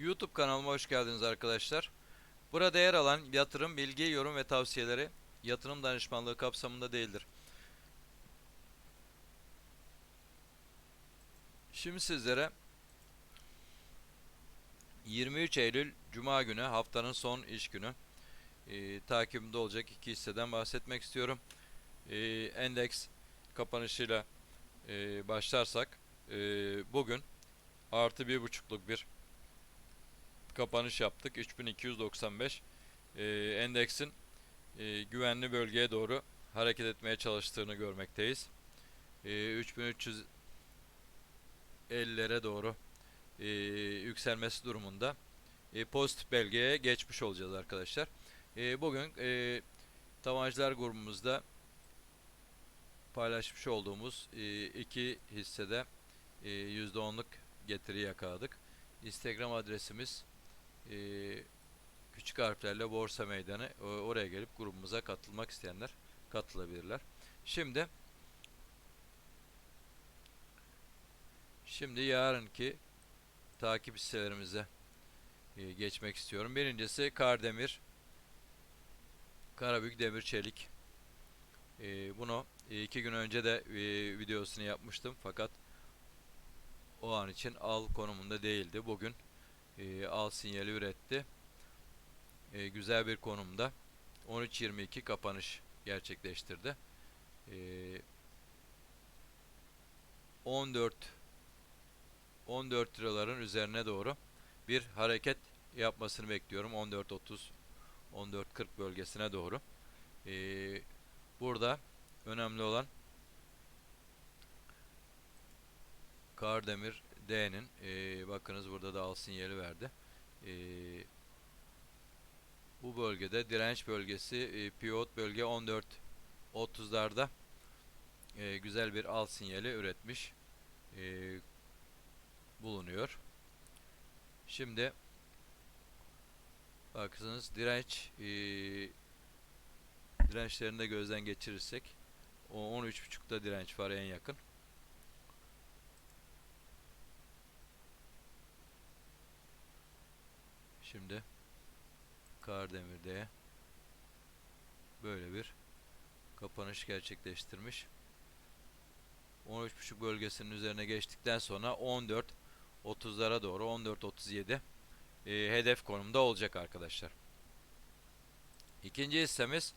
YouTube kanalıma hoş geldiniz arkadaşlar. Burada yer alan yatırım, bilgi, yorum ve tavsiyeleri yatırım danışmanlığı kapsamında değildir. Şimdi sizlere 23 Eylül Cuma günü haftanın son iş günü e, takibimde olacak iki hisseden bahsetmek istiyorum. E, endeks kapanışıyla e, başlarsak e, bugün artı bir buçukluk bir kapanış yaptık. 3295 e, endeksin e, güvenli bölgeye doğru hareket etmeye çalıştığını görmekteyiz. E, 3350'lere doğru e, yükselmesi durumunda e, pozitif belgeye geçmiş olacağız arkadaşlar. E, bugün e, Tavancılar grubumuzda paylaşmış olduğumuz e, iki hissede e, %10'luk getiri yakaladık. Instagram adresimiz e, küçük harflerle Borsa Meydanı. Oraya gelip grubumuza katılmak isteyenler katılabilirler. Şimdi şimdi yarınki takip hisselerimize e, geçmek istiyorum. Birincisi Kardemir, Karabük Demir Çelik. E, bunu e, iki gün önce de e, videosunu yapmıştım fakat o an için al konumunda değildi. Bugün e, al sinyali üretti. E, güzel bir konumda 13.22 kapanış gerçekleştirdi. E, 14 14 liraların üzerine doğru bir hareket yapmasını bekliyorum. 14.30 14.40 bölgesine doğru. E, burada önemli olan Kardemir D'nin e, bakınız burada da al sinyali verdi. E, bu bölgede direnç bölgesi e, pivot bölge 14 30'larda e, güzel bir al sinyali üretmiş e, bulunuyor. Şimdi bakınız direnç e, dirençlerini de gözden geçirirsek o 13.5'da direnç var en yakın. Şimdi Kardemir'de böyle bir kapanış gerçekleştirmiş. 13.5 bölgesinin üzerine geçtikten sonra 14 30'lara doğru 14 37 e, hedef konumda olacak arkadaşlar. İkinci hissemiz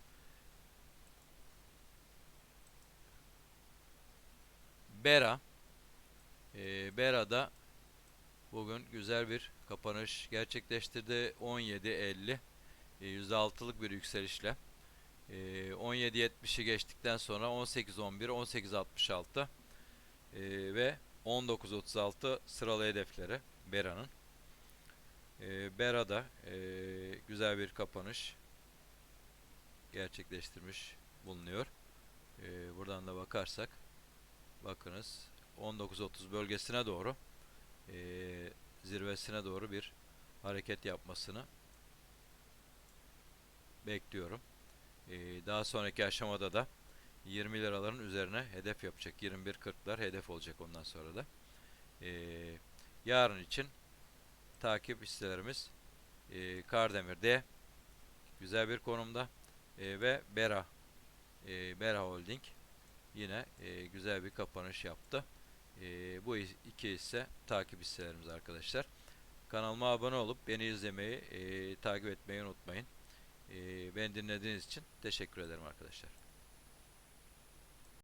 Bera. E, Bera'da Bugün güzel bir kapanış gerçekleştirdi. 17.50 e, %6'lık bir yükselişle. E, 17.70'i geçtikten sonra 18.11, 18.66 e, ve 19.36 sıralı hedefleri Bera'nın. E, Bera'da e, güzel bir kapanış gerçekleştirmiş bulunuyor. E, buradan da bakarsak bakınız 19.30 bölgesine doğru e, zirvesine doğru bir hareket yapmasını bekliyorum. E, daha sonraki aşamada da 20 liraların üzerine hedef yapacak. 21.40'lar hedef olacak ondan sonra da. E, yarın için takip hisselerimiz e, Kardemir D güzel bir konumda e, ve Bera e, Bera Holding yine e, güzel bir kapanış yaptı. Ee, bu iki hisse takip hisselerimiz arkadaşlar. Kanalıma abone olup beni izlemeyi, e, takip etmeyi unutmayın. E, beni dinlediğiniz için teşekkür ederim arkadaşlar.